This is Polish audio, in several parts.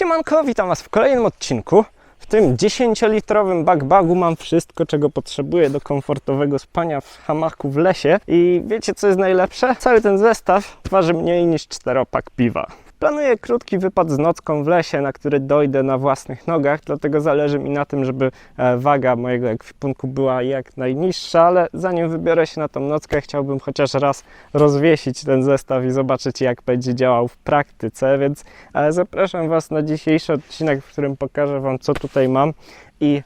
Siemanko, witam Was w kolejnym odcinku. W tym 10-litrowym backbagu mam wszystko, czego potrzebuję do komfortowego spania w hamaku w lesie. I wiecie, co jest najlepsze? Cały ten zestaw waży mniej niż 4-pak piwa. Planuję krótki wypad z nocką w lesie, na który dojdę na własnych nogach, dlatego zależy mi na tym, żeby e, waga mojego ekwipunku była jak najniższa, ale zanim wybiorę się na tą nockę, chciałbym chociaż raz rozwiesić ten zestaw i zobaczyć, jak będzie działał w praktyce, więc e, zapraszam Was na dzisiejszy odcinek, w którym pokażę Wam, co tutaj mam i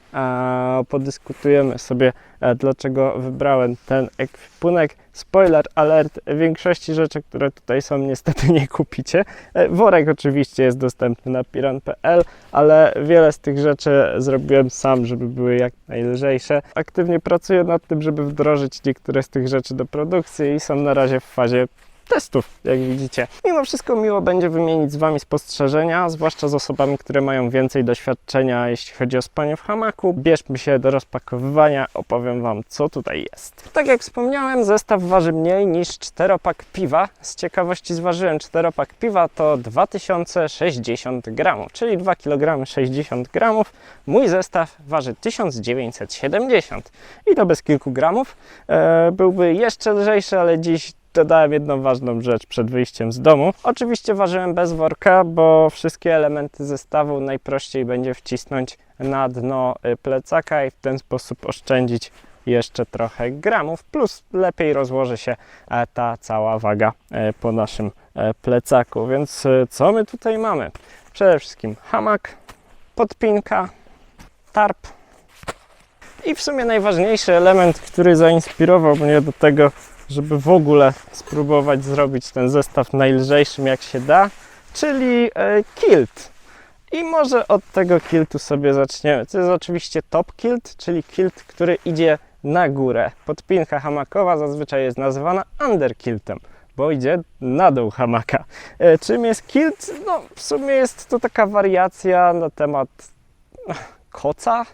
podyskutujemy sobie, e, dlaczego wybrałem ten ekwipunek. Spoiler alert, większości rzeczy, które tutaj są, niestety nie kupicie. E, worek oczywiście jest dostępny na piran.pl, ale wiele z tych rzeczy zrobiłem sam, żeby były jak najlżejsze. Aktywnie pracuję nad tym, żeby wdrożyć niektóre z tych rzeczy do produkcji i są na razie w fazie testów, jak widzicie. Mimo wszystko miło będzie wymienić z Wami spostrzeżenia, zwłaszcza z osobami, które mają więcej doświadczenia, jeśli chodzi o spanie w hamaku. Bierzmy się do rozpakowywania, opowiem Wam, co tutaj jest. Tak jak wspomniałem, zestaw waży mniej niż 4-pak piwa. Z ciekawości zważyłem 4-pak piwa, to 2060 gramów, czyli 2 kg 60 gramów. Mój zestaw waży 1970 i to bez kilku gramów. E, byłby jeszcze lżejszy, ale dziś dodałem jedną ważną rzecz przed wyjściem z domu. Oczywiście ważyłem bez worka, bo wszystkie elementy zestawu najprościej będzie wcisnąć na dno y, plecaka i w ten sposób oszczędzić jeszcze trochę gramów, plus lepiej rozłoży się e, ta cała waga e, po naszym e, plecaku. Więc co my tutaj mamy? Przede wszystkim hamak, podpinka, tarp i w sumie najważniejszy element, który zainspirował mnie do tego, żeby w ogóle spróbować zrobić ten zestaw najlżejszym jak się da, czyli e, kilt. I może od tego kiltu sobie zaczniemy. To jest oczywiście top kilt, czyli kilt, który idzie na górę. Podpinka hamakowa zazwyczaj jest nazywana underkiltem, bo idzie na dół hamaka. E, czym jest kilt? No, w sumie jest to taka wariacja na temat koca,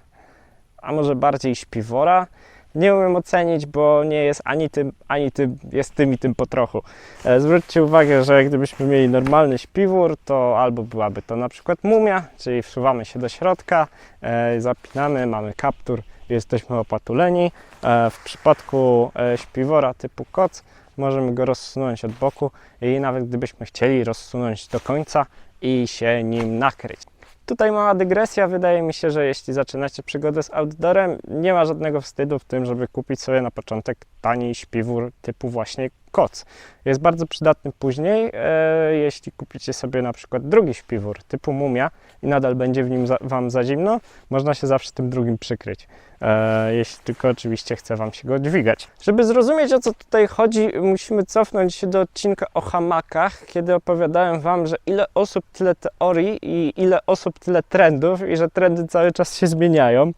a może bardziej śpiwora. Nie umiem ocenić, bo nie jest ani tym, ani tym, jest tym i tym po trochu. E, Zwróćcie uwagę, że gdybyśmy mieli normalny śpiwór, to albo byłaby to na przykład mumia, czyli wsuwamy się do środka, e, zapinamy, mamy kaptur, jesteśmy opatuleni. E, W przypadku śpiwora typu koc możemy go rozsunąć od boku i nawet gdybyśmy chcieli rozsunąć do końca i się nim nakryć. Tutaj mała dygresja. Wydaje mi się, że jeśli zaczynacie przygodę z outdoorem, nie ma żadnego wstydu w tym, żeby kupić sobie na początek tani śpiwór typu właśnie koc. Jest bardzo przydatny później, e, jeśli kupicie sobie na przykład drugi śpiwór typu mumia i nadal będzie w nim za, Wam za zimno, można się zawsze tym drugim przykryć. E, jeśli tylko oczywiście chce Wam się go dźwigać. Żeby zrozumieć o co tutaj chodzi, musimy cofnąć się do odcinka o hamakach, kiedy opowiadałem Wam, że ile osób, tyle teorii i ile osób, tyle trendów i że trendy cały czas się zmieniają.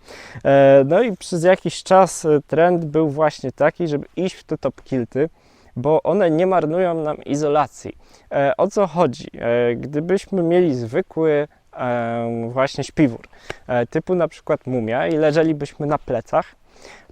E, no i przez jakiś czas e, trend był właśnie taki, żeby iść w te top kilty, bo one nie marnują nam izolacji. E, o co chodzi? E, gdybyśmy mieli zwykły właśnie śpiwór, e, typu na przykład mumia i leżelibyśmy na plecach,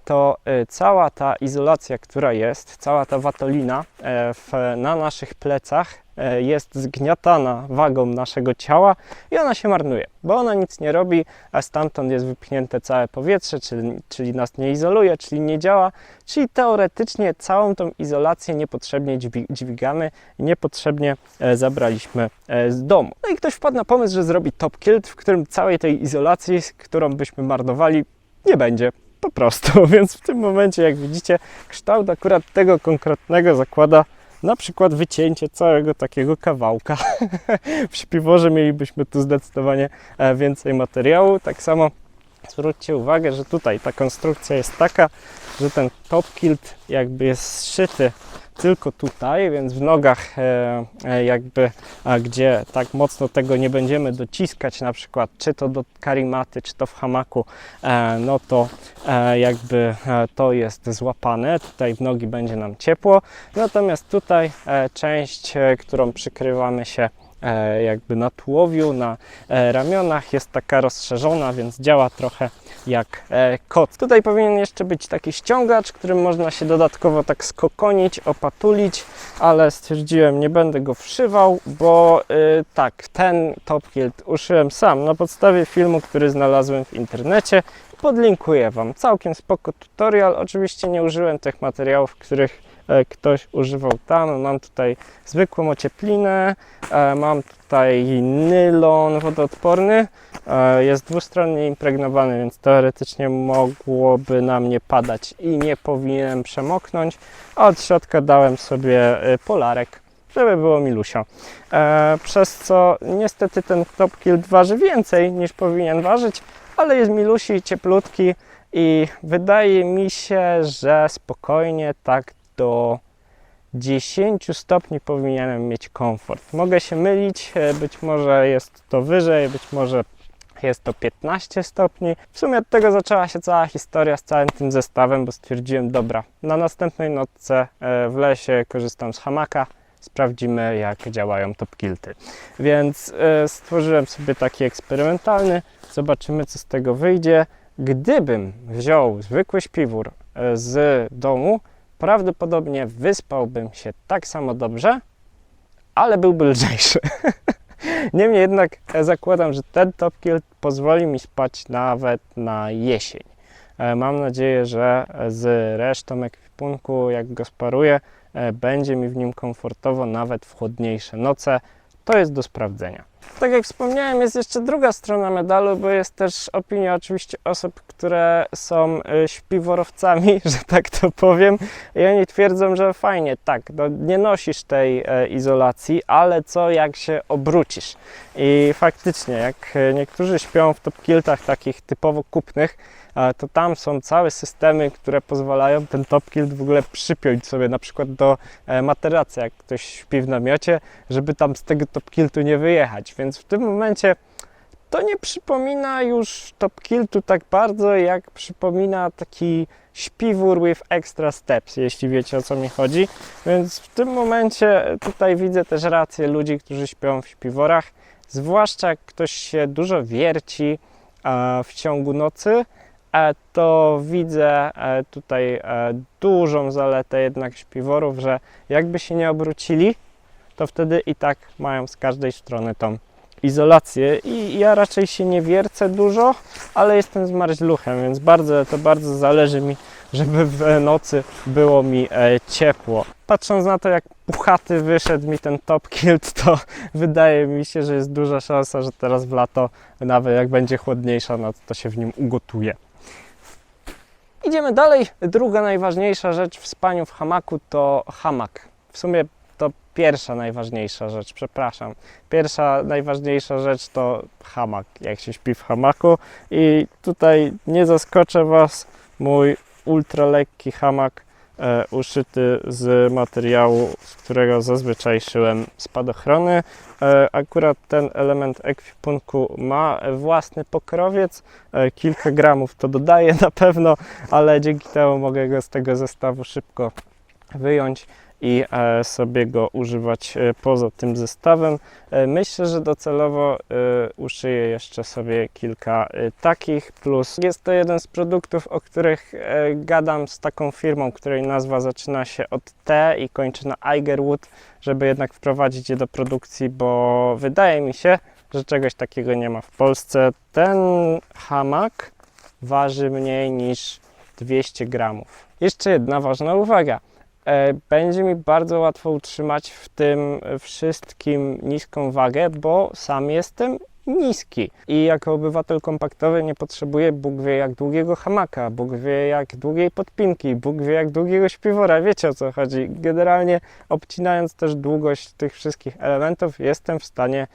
to e, cała ta izolacja, która jest, cała ta watolina e, w, na naszych plecach e, jest zgniatana wagą naszego ciała i ona się marnuje, bo ona nic nie robi, a stamtąd jest wypchnięte całe powietrze, czyli, czyli nas nie izoluje, czyli nie działa, czyli teoretycznie całą tą izolację niepotrzebnie dźwi- dźwigamy niepotrzebnie e, zabraliśmy z domu. No i ktoś wpadł na pomysł, że zrobi top kilt, w którym całej tej izolacji, którą byśmy marnowali, nie będzie. Po prostu, więc w tym momencie, jak widzicie, kształt akurat tego konkretnego zakłada na przykład wycięcie całego takiego kawałka. w śpiworze mielibyśmy tu zdecydowanie e, więcej materiału. Tak samo zwróćcie uwagę, że tutaj ta konstrukcja jest taka, że ten top kilt jakby jest zszyty tylko tutaj, więc w nogach e, e, jakby, gdzie tak mocno tego nie będziemy dociskać, na przykład czy to do karimaty, czy to w hamaku, e, no to jakby to jest złapane, tutaj w nogi będzie nam ciepło, natomiast tutaj część, którą przykrywamy się jakby na tułowiu, na e, ramionach. Jest taka rozszerzona, więc działa trochę jak e, kot. Tutaj powinien jeszcze być taki ściągacz, którym można się dodatkowo tak skokonić, opatulić, ale stwierdziłem, nie będę go wszywał, bo y, tak, ten top uszyłem sam na podstawie filmu, który znalazłem w internecie. Podlinkuję Wam całkiem spoko tutorial. Oczywiście nie użyłem tych materiałów, których e, ktoś używał tam. Mam tutaj zwykłą ocieplinę, e, mam tutaj nylon wodoodporny, e, jest dwustronnie impregnowany, więc teoretycznie mogłoby na mnie padać i nie powinienem przemoknąć. A od środka dałem sobie polarek, żeby było milusio. E, przez co niestety ten top kilt waży więcej niż powinien ważyć, ale jest milusi, cieplutki i wydaje mi się, że spokojnie tak do 10 stopni powinienem mieć komfort. Mogę się mylić, e, być może jest to wyżej, być może jest to 15 stopni. W sumie od tego zaczęła się cała historia z całym tym zestawem, bo stwierdziłem, dobra, na następnej nocce e, w lesie korzystam z hamaka, sprawdzimy jak działają top kilty. Więc e, stworzyłem sobie taki eksperymentalny, zobaczymy co z tego wyjdzie. Gdybym wziął zwykły śpiwór e, z domu, prawdopodobnie wyspałbym się tak samo dobrze, ale byłby lżejszy. Niemniej jednak e, zakładam, że ten top kilt pozwoli mi spać nawet na jesień. Mam nadzieję, że z resztą ekwipunku, jak go sparuję, będzie mi w nim komfortowo nawet w chłodniejsze noce. To jest do sprawdzenia. Tak jak wspomniałem, jest jeszcze druga strona medalu, bo jest też opinia oczywiście osób, które są e, śpiworowcami, że tak to powiem. I oni twierdzą, że fajnie, tak, no nie nosisz tej e, izolacji, ale co jak się obrócisz? I faktycznie, jak e, niektórzy śpią w topkiltach takich typowo kupnych, e, to tam są całe systemy, które pozwalają ten topkilt w ogóle przypiąć sobie na przykład do materacy, jak ktoś śpi w namiocie, żeby tam z tego topkiltu nie wyjechać. Więc w tym momencie to nie przypomina już topkiltu tak bardzo, jak przypomina taki śpiwór with extra steps, jeśli wiecie o co mi chodzi. Więc w tym momencie tutaj widzę też rację ludzi, którzy śpią w śpiworach, zwłaszcza jak ktoś się dużo wierci e, w ciągu nocy, e, to widzę e, tutaj dużą zaletę jednak śpiworów, że jakby się nie obrócili, to wtedy i tak mają z każdej strony tą izolację i ja raczej się nie wiercę dużo, ale jestem zmarzluchem, więc bardzo, to bardzo zależy mi, żeby w nocy było mi e, ciepło. Patrząc na to, jak puchaty wyszedł mi ten top kilt, to wydaje mi się, że jest duża szansa, że teraz w lato, nawet jak będzie chłodniejsza noc, to się w nim ugotuje. Idziemy dalej. Druga najważniejsza rzecz w spaniu w hamaku to hamak. W sumie pierwsza najważniejsza rzecz, przepraszam. Pierwsza najważniejsza rzecz to hamak, jak się śpi w hamaku. I tutaj nie zaskoczę Was, mój ultra lekki hamak e, uszyty z materiału, z którego zazwyczaj szyłem spadochrony. E, akurat ten element ekwipunku ma własny pokrowiec, e, kilka gramów to dodaje na pewno, ale dzięki temu mogę go z tego zestawu szybko wyjąć i e, sobie go używać e, poza tym zestawem. E, Myślę, że docelowo uszyję jeszcze sobie kilka takich, plus jest to jeden z produktów, o których gadam z taką firmą, której nazwa zaczyna się od T i kończy na Igerwood, żeby jednak wprowadzić je do produkcji, bo wydaje mi się, że czegoś takiego nie ma w Polsce. Ten hamak waży mniej niż 200 gramów. Jeszcze jedna ważna uwaga. E, Będzie mi bardzo łatwo utrzymać w tym wszystkim niską wagę, bo sam jestem niski. I jako obywatel kompaktowy nie potrzebuję Bóg wie jak długiego hamaka, Bóg wie jak długiej podpinki, Bóg wie jak długiego śpiwora. Wiecie o co chodzi. Generalnie obcinając też długość tych wszystkich elementów jestem w stanie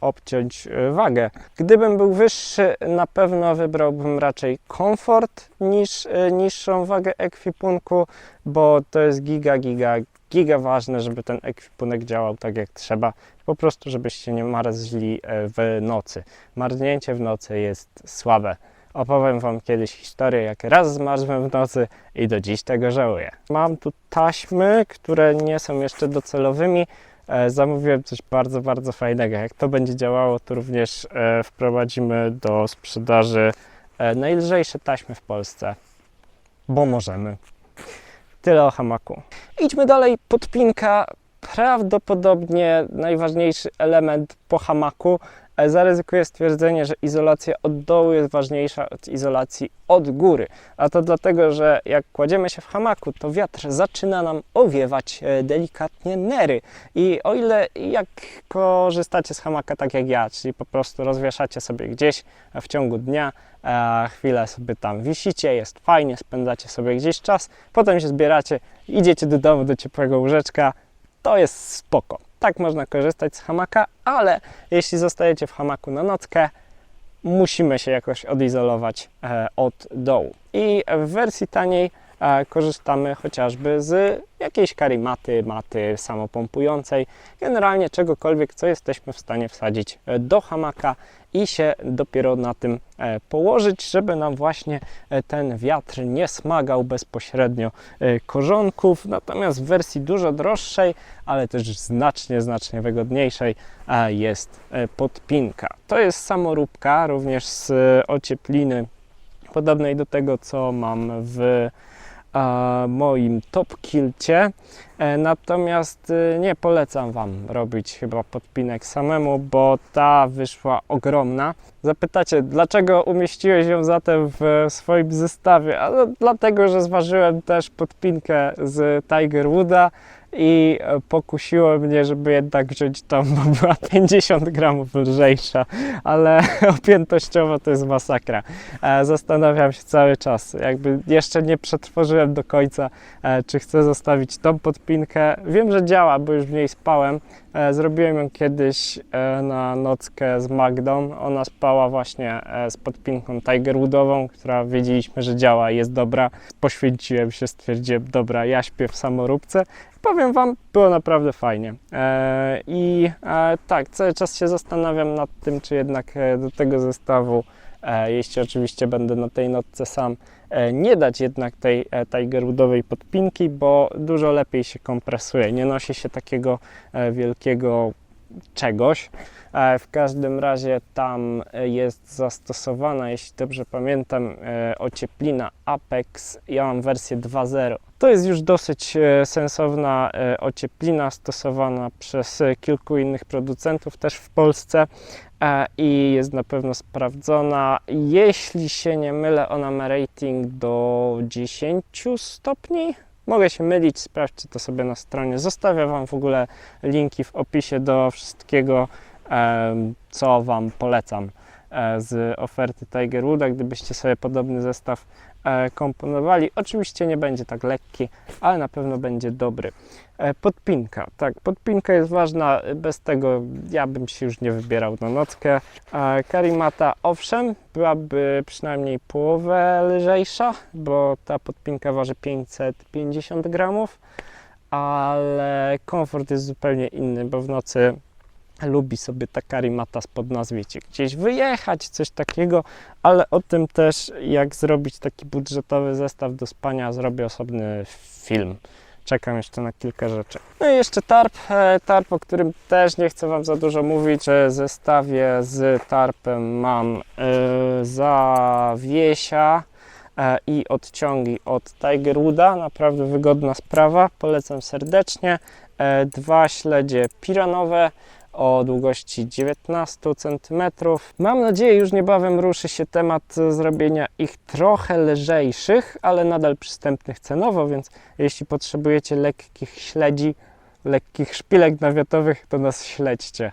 obciąć e, wagę. Gdybym był wyższy, na pewno wybrałbym raczej komfort niż e, niższą wagę ekwipunku, bo to jest giga, giga, giga ważne, żeby ten ekwipunek działał tak jak trzeba. Po prostu, żebyście nie marzli e, w nocy. Marznięcie w nocy jest słabe. Opowiem Wam kiedyś historię, jak raz zmarzłem w nocy i do dziś tego żałuję. Mam tu taśmy, które nie są jeszcze docelowymi. E, zamówiłem coś bardzo, bardzo fajnego. Jak to będzie działało, to również e, wprowadzimy do sprzedaży e, najlżejsze taśmy w Polsce, bo możemy. Tyle o hamaku. Idźmy dalej. Podpinka, prawdopodobnie najważniejszy element po hamaku. E, Zaryzykuję stwierdzenie, że izolacja od dołu jest ważniejsza od izolacji od góry. A to dlatego, że jak kładziemy się w hamaku, to wiatr zaczyna nam owiewać e, delikatnie nery. I o ile jak korzystacie z hamaka tak jak ja, czyli po prostu rozwieszacie sobie gdzieś w ciągu dnia, chwilę sobie tam wisicie, jest fajnie, spędzacie sobie gdzieś czas, potem się zbieracie, idziecie do domu, do ciepłego łóżeczka, to jest spoko. Tak można korzystać z hamaka, ale jeśli zostajecie w hamaku na nockę, musimy się jakoś odizolować e, od dołu. I w wersji taniej korzystamy chociażby z jakiejś karimaty, maty samopompującej, generalnie czegokolwiek, co jesteśmy w stanie wsadzić do hamaka i się dopiero na tym e, położyć, żeby nam właśnie e, ten wiatr nie smagał bezpośrednio e, korzonków. Natomiast w wersji dużo droższej, ale też znacznie, znacznie wygodniejszej jest podpinka. To jest samoróbka, również z ociepliny podobnej do tego, co mam w moim top kilcie. E, Natomiast e, nie polecam Wam robić chyba podpinek samemu, bo ta wyszła ogromna. Zapytacie, dlaczego umieściłeś ją zatem w swoim zestawie? A no, dlatego, że zważyłem też podpinkę z Tiger Wooda i e, pokusiło mnie, żeby jednak wziąć tą, bo była 50 gramów lżejsza, ale objętościowo to jest masakra. E, Zastanawiam się cały czas, jakby jeszcze nie przetworzyłem do końca, e, czy chcę zostawić tą podpinkę. Wiem, że działa, bo już w niej spałem. E, Zrobiłem ją kiedyś e, na nockę z Magdą. Ona spała właśnie e, z podpinką Tiger Woodową, która wiedzieliśmy, że działa i jest dobra. Poświęciłem się, stwierdziłem, dobra, ja śpię w samoróbce. Powiem Wam, było naprawdę fajnie. I tak, cały czas się zastanawiam nad tym, czy jednak do tego zestawu, jeśli oczywiście będę na tej nocce sam, nie dać jednak tej e, Tiger Woodowej podpinki, bo dużo lepiej się kompresuje. Nie nosi się takiego e, wielkiego czegoś. E, W każdym razie tam e, jest zastosowana, jeśli dobrze pamiętam, e, ocieplina Apex. Ja mam wersję 2.0. To jest już dosyć e, sensowna e, ocieplina stosowana przez e, kilku innych producentów też w Polsce i jest na pewno sprawdzona. Jeśli się nie mylę, ona ma rating do 10 stopni. Mogę się mylić, sprawdźcie to sobie na stronie. Zostawię Wam w ogóle linki w opisie do wszystkiego, co Wam polecam z oferty Tiger Wooda, gdybyście sobie podobny zestaw komponowali. Oczywiście nie będzie tak lekki, ale na pewno będzie dobry. E, Podpinka, tak, podpinka jest ważna, bez tego ja bym się już nie wybierał na nockę. E, Karimata, owszem, byłaby przynajmniej połowę lżejsza, bo ta podpinka waży 550 gramów, ale komfort jest zupełnie inny, bo w nocy lubi sobie ta karimata spod nas, wiecie, gdzieś wyjechać, coś takiego, ale o tym też, jak zrobić taki budżetowy zestaw do spania, zrobię osobny film. Czekam jeszcze na kilka rzeczy. No i jeszcze tarp, e, tarp, o którym też nie chcę Wam za dużo mówić, zestawie z tarpem mam e, zawiesia e, i odciągi od Tiger Wooda, naprawdę wygodna sprawa, polecam serdecznie. Dwa śledzie piranowe, o długości 19 cm. Mam nadzieję, już niebawem ruszy się temat zrobienia ich trochę lżejszych, ale nadal przystępnych cenowo, więc jeśli potrzebujecie lekkich śledzi, lekkich szpilek nawiotowych, to nas śledźcie.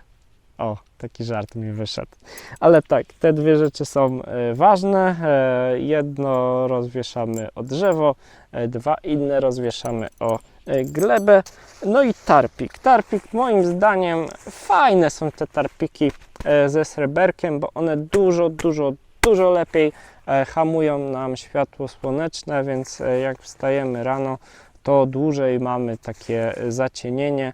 O, taki żart mi wyszedł. Ale tak, te dwie rzeczy są e, ważne. E, Jedno rozwieszamy o drzewo, e, dwa inne rozwieszamy o glebę. No i tarpik. Tarpik moim zdaniem fajne są te tarpiki e, ze sreberkiem, bo one dużo, dużo, dużo lepiej e, hamują nam światło słoneczne, więc e, jak wstajemy rano, to dłużej mamy takie e, zacienienie.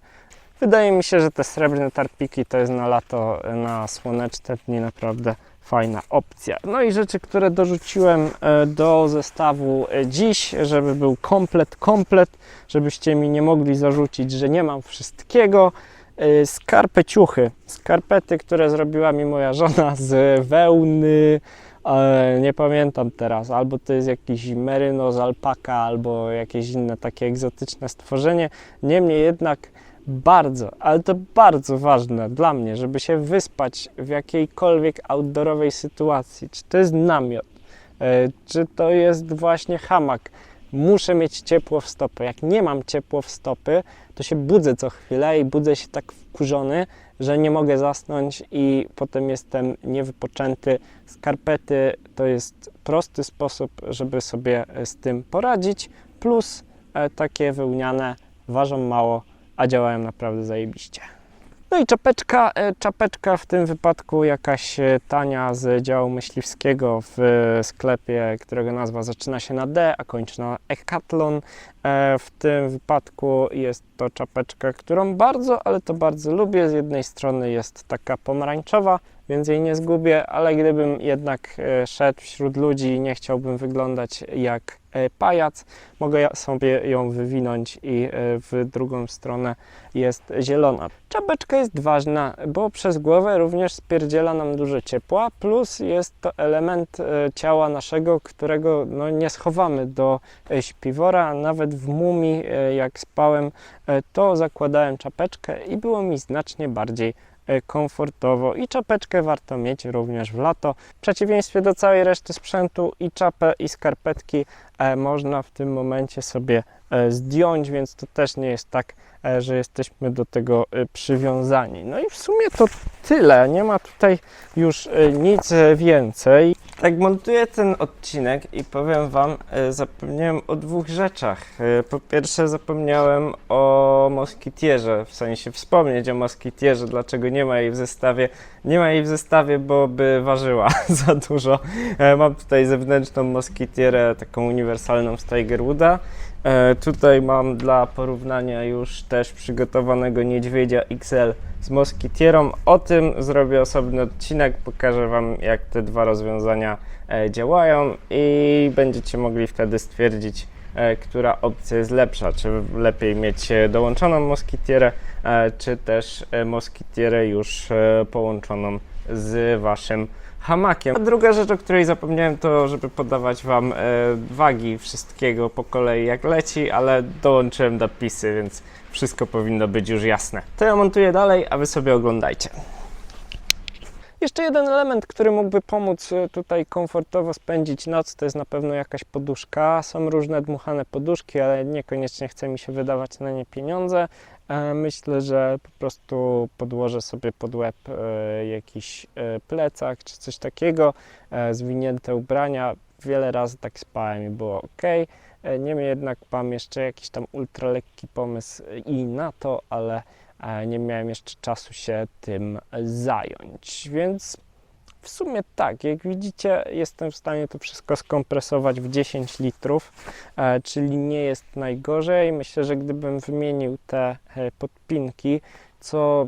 Wydaje mi się, że te srebrne tarpiki to jest na lato, e, na słoneczne dni naprawdę fajna opcja. No i rzeczy, które dorzuciłem e, do zestawu e, dziś, żeby był komplet, komplet, żebyście mi nie mogli zarzucić, że nie mam wszystkiego. y, skarpeciuchy. Skarpety, które zrobiła mi moja żona z wełny, e, nie pamiętam teraz, albo to jest jakiś meryno z alpaka, albo jakieś inne takie egzotyczne stworzenie. Niemniej jednak bardzo, ale to bardzo ważne dla mnie, żeby się wyspać w jakiejkolwiek outdoorowej sytuacji. Czy to jest namiot, e, czy to jest właśnie hamak. Muszę mieć ciepło w stopy. Jak nie mam ciepło w stopy, to się budzę co chwilę i budzę się tak wkurzony, że nie mogę zasnąć i potem jestem niewypoczęty. Skarpety to jest prosty sposób, żeby sobie z tym poradzić. Plus e, takie wełniane ważą mało, a działają naprawdę zajebiście. No i czapeczka, e, czapeczka w tym wypadku jakaś e, tania z działu myśliwskiego w e, sklepie, którego nazwa zaczyna się na D, a kończy na Ecathlon. E, W tym wypadku jest to czapeczka, którą bardzo, ale to bardzo lubię. Z jednej strony jest taka pomarańczowa, więc jej nie zgubię, ale gdybym jednak e, szedł wśród ludzi i nie chciałbym wyglądać jak e, pajac, mogę sobie ją wywinąć i e, w drugą stronę jest zielona. Czapeczka jest ważna, bo przez głowę również spierdziela nam dużo ciepła, plus jest to element ciała naszego, którego no, nie schowamy do śpiwora. Nawet w mumii, jak spałem, to zakładałem czapeczkę i było mi znacznie bardziej komfortowo i czapeczkę warto mieć również w lato. W przeciwieństwie do całej reszty sprzętu i czapę i skarpetki e, można w tym momencie sobie e, zdjąć, więc to też nie jest tak, e, że jesteśmy do tego e, przywiązani. No i w sumie to tyle, nie ma tutaj już e, nic e, więcej. Tak montuję ten odcinek i powiem Wam, e, zapomniałem o dwóch rzeczach. E, Po pierwsze zapomniałem o moskitierze, w sensie wspomnieć o moskitierze, dlaczego nie ma jej w zestawie. Nie ma jej w zestawie, bo by ważyła za dużo. E, Mam tutaj zewnętrzną moskitierę, taką uniwersalną z Tiger Wooda. E, Tutaj mam dla porównania już też przygotowanego niedźwiedzia XL z moskitierą. O tym zrobię osobny odcinek, pokażę Wam jak te dwa rozwiązania e, działają i będziecie mogli wtedy stwierdzić, e, która opcja jest lepsza. Czy lepiej mieć dołączoną moskitierę, czy też moskitierę już połączoną z Waszym hamakiem. A druga rzecz, o której zapomniałem, to żeby podawać Wam e, wagi wszystkiego po kolei jak leci, ale dołączyłem napisy, więc wszystko powinno być już jasne. To ja montuję dalej, a Wy sobie oglądajcie. Jeszcze jeden element, który mógłby pomóc e, tutaj komfortowo spędzić noc, to jest na pewno jakaś poduszka. Są różne dmuchane poduszki, ale niekoniecznie chce mi się wydawać na nie pieniądze. E, Myślę, że po prostu podłożę sobie pod łeb e, jakiś plecak czy coś takiego, zwinięte ubrania. Wiele razy tak spałem i było ok. Niemniej jednak mam jeszcze jakiś tam ultralekki pomysł i na to, ale nie miałem jeszcze czasu się tym zająć. Więc w sumie tak, jak widzicie, jestem w stanie to wszystko skompresować w 10 litrów, e, czyli nie jest najgorzej. Myślę, że gdybym wymienił te e, podpinki, co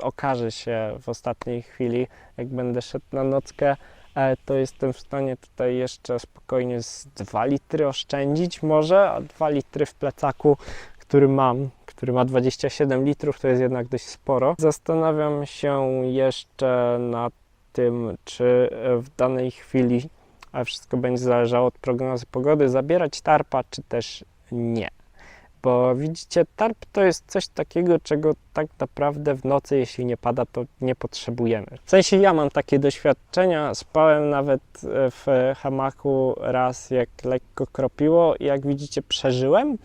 okaże się w ostatniej chwili, jak będę szedł na nockę, e, to jestem w stanie tutaj jeszcze spokojnie z 2 litry oszczędzić może, a 2 litry w plecaku, który mam, który ma 27 litrów, to jest jednak dość sporo. Zastanawiam się jeszcze nad tym, czy w danej chwili, a wszystko będzie zależało od prognozy pogody, zabierać tarpa, czy też nie. Bo widzicie, tarp to jest coś takiego, czego tak naprawdę w nocy, jeśli nie pada, to nie potrzebujemy. W sensie ja mam takie doświadczenia, spałem nawet e, w hamaku raz, jak lekko kropiło i jak widzicie, przeżyłem.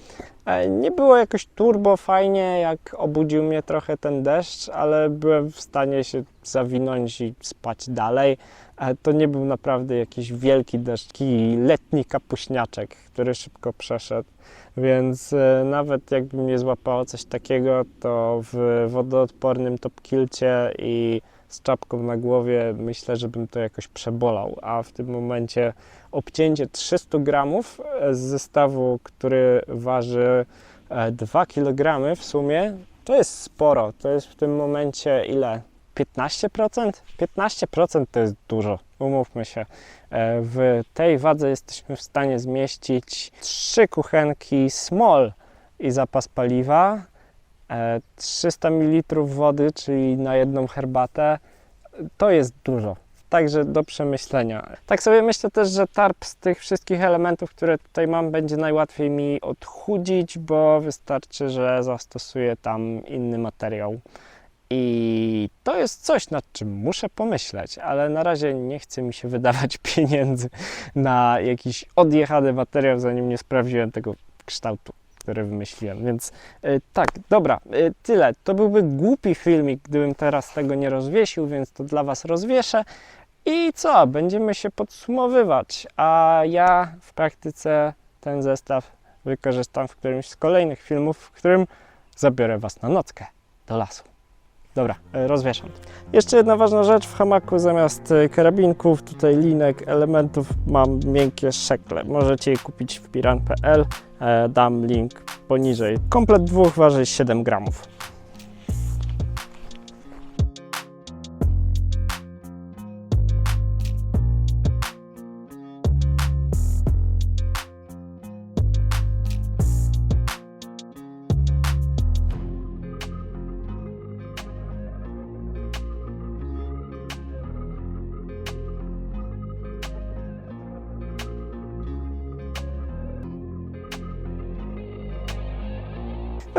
E, Nie było jakoś turbo fajnie, jak obudził mnie trochę ten deszcz, ale byłem w stanie się zawinąć i spać dalej. E, To nie był naprawdę jakiś wielki deszcz, taki letni kapuśniaczek, który szybko przeszedł. Więc e, nawet jakby mnie złapało coś takiego, to w wodoodpornym topkilcie i z czapką na głowie myślę, że bym to jakoś przebolał. A w tym momencie obcięcie 300 gramów z zestawu, który waży e, 2 kg w sumie, to jest sporo. To jest w tym momencie ile? 15%? 15% to jest dużo, umówmy się. E, W tej wadze jesteśmy w stanie zmieścić trzy kuchenki small i zapas paliwa, E, 300 ml wody, czyli na jedną herbatę, to jest dużo. Także do przemyślenia. Tak sobie myślę też, że tarp z tych wszystkich elementów, które tutaj mam, będzie najłatwiej mi odchudzić, bo wystarczy, że zastosuję tam inny materiał. I to jest coś, nad czym muszę pomyśleć, ale na razie nie chce mi się wydawać pieniędzy na jakiś odjechany materiał, zanim nie sprawdziłem tego kształtu, który wymyśliłem. Więc y, tak, dobra, y, tyle. To byłby głupi filmik, gdybym teraz tego nie rozwiesił, więc to dla Was rozwieszę. I co? Będziemy się podsumowywać. A ja w praktyce ten zestaw wykorzystam w którymś z kolejnych filmów, w którym zabiorę Was na nockę do lasu. Dobra, e, rozwieszam. Jeszcze jedna ważna rzecz, w hamaku zamiast e, karabinków, tutaj linek, elementów mam miękkie szekle. Możecie je kupić w piran.pl, e, dam link poniżej. Komplet dwóch waży 7 gramów.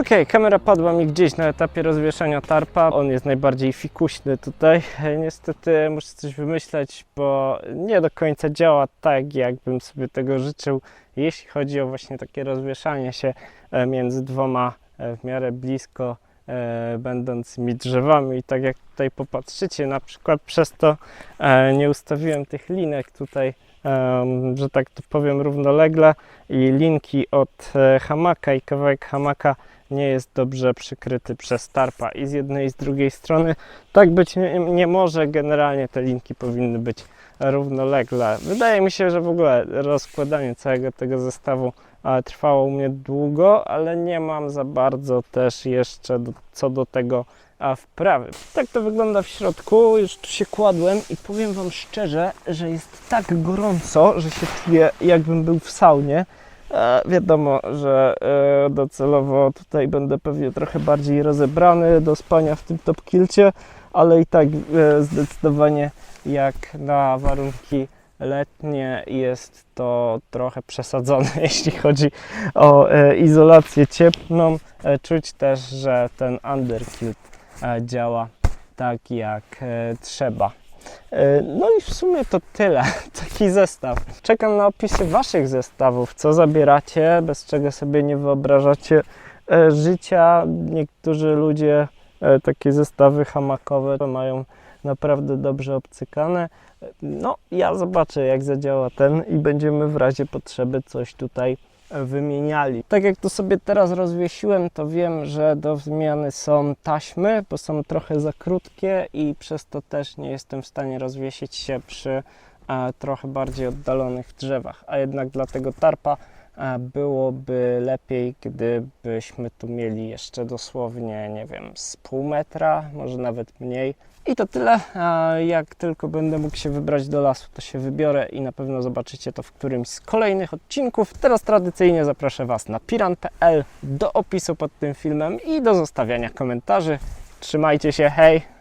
Okej, kamera padła mi gdzieś na etapie rozwieszania tarpa. On jest najbardziej fikuśny tutaj. Niestety muszę coś wymyśleć, bo nie do końca działa tak, jakbym sobie tego życzył, jeśli chodzi o właśnie takie rozwieszanie się e, między dwoma e, w miarę blisko e, będącymi drzewami. I tak jak tutaj popatrzycie, na przykład przez to nie ustawiłem tych linek tutaj, em, że tak to powiem, równolegle i linki od hamaka i kawałek hamaka nie jest dobrze przykryty przez tarpa i z jednej i z drugiej strony. Tak być nie, nie może, generalnie te linki powinny być równolegle. Wydaje mi się, że w ogóle rozkładanie całego tego zestawu e, trwało u mnie długo, ale nie mam za bardzo też jeszcze do, co do tego a wprawy. Tak to wygląda w środku, już tu się kładłem i powiem Wam szczerze, że jest tak gorąco, że się czuję jakbym był w saunie. Wiadomo, że e, docelowo tutaj będę pewnie trochę bardziej rozebrany do spania w tym top kilcie, ale i tak e, zdecydowanie jak na warunki letnie jest to trochę przesadzone, jeśli chodzi o e, izolację cieplną. Czuć też, że ten underkilt działa tak jak trzeba. E, No i w sumie to tyle. Taki zestaw. Czekam na opisy Waszych zestawów. Co zabieracie, bez czego sobie nie wyobrażacie e, życia. Niektórzy ludzie e, takie zestawy hamakowe mają naprawdę dobrze obcykane. No, ja zobaczę, jak zadziała ten i będziemy w razie potrzeby coś tutaj wymieniali. Tak jak to sobie teraz rozwiesiłem, to wiem, że do zmiany są taśmy, bo są trochę za krótkie i przez to też nie jestem w stanie rozwiesić się przy e, trochę bardziej oddalonych drzewach. A jednak dla tego tarpa e, byłoby lepiej, gdybyśmy tu mieli jeszcze dosłownie, nie wiem, z pół metra, może nawet mniej. I to tyle. Jak tylko będę mógł się wybrać do lasu, to się wybiorę i na pewno zobaczycie to w którymś z kolejnych odcinków. Teraz tradycyjnie zaproszę Was na piran.pl do opisu pod tym filmem i do zostawiania komentarzy. Trzymajcie się, hej!